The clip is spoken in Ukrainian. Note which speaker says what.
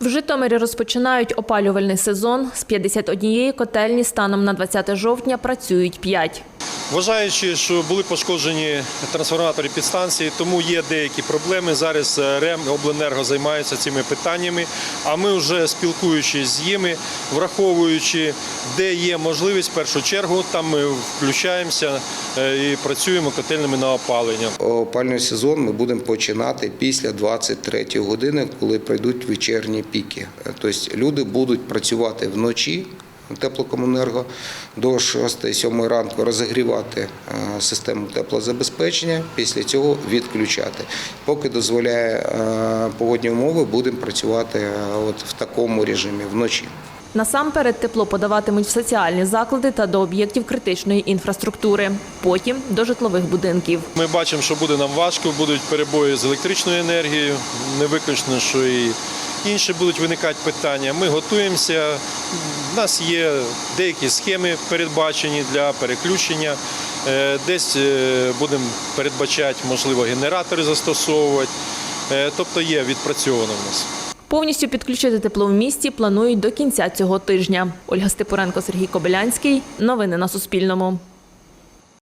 Speaker 1: В Житомирі розпочинають опалювальний сезон. З 51 котельні станом на 20 жовтня працюють 5.
Speaker 2: Вважаючи, що були пошкоджені трансформатори підстанції, тому є деякі проблеми. Зараз е, РЕМ обленерго займаються цими питаннями. А ми вже спілкуючись з ними, враховуючи, де є можливість, в першу чергу, там ми включаємося е, і працюємо котельними на опалення.
Speaker 3: Опальний сезон ми будемо починати після 23 години, коли пройдуть вечірні піки. Тобто люди будуть працювати вночі. Теплокомунерго до 6-7 ранку розігрівати е, систему теплозабезпечення, після цього відключати. Поки дозволяє е, погодні умови, будемо працювати е, от в такому режимі вночі.
Speaker 1: Насамперед тепло подаватимуть в соціальні заклади та до об'єктів критичної інфраструктури. Потім до житлових будинків.
Speaker 2: Ми бачимо, що буде нам важко, будуть перебої з електричною енергією. Не виключно, що і інші будуть виникати питання. Ми готуємося. У нас є деякі схеми передбачені для переключення. Е, Десь е, будемо передбачати, можливо, генератори застосовувати. Е, Тобто є відпрацьовано в нас.
Speaker 1: Повністю підключити тепло в місті планують до кінця цього тижня. Ольга Степуренко, Сергій Кобилянський. Новини на Суспільному.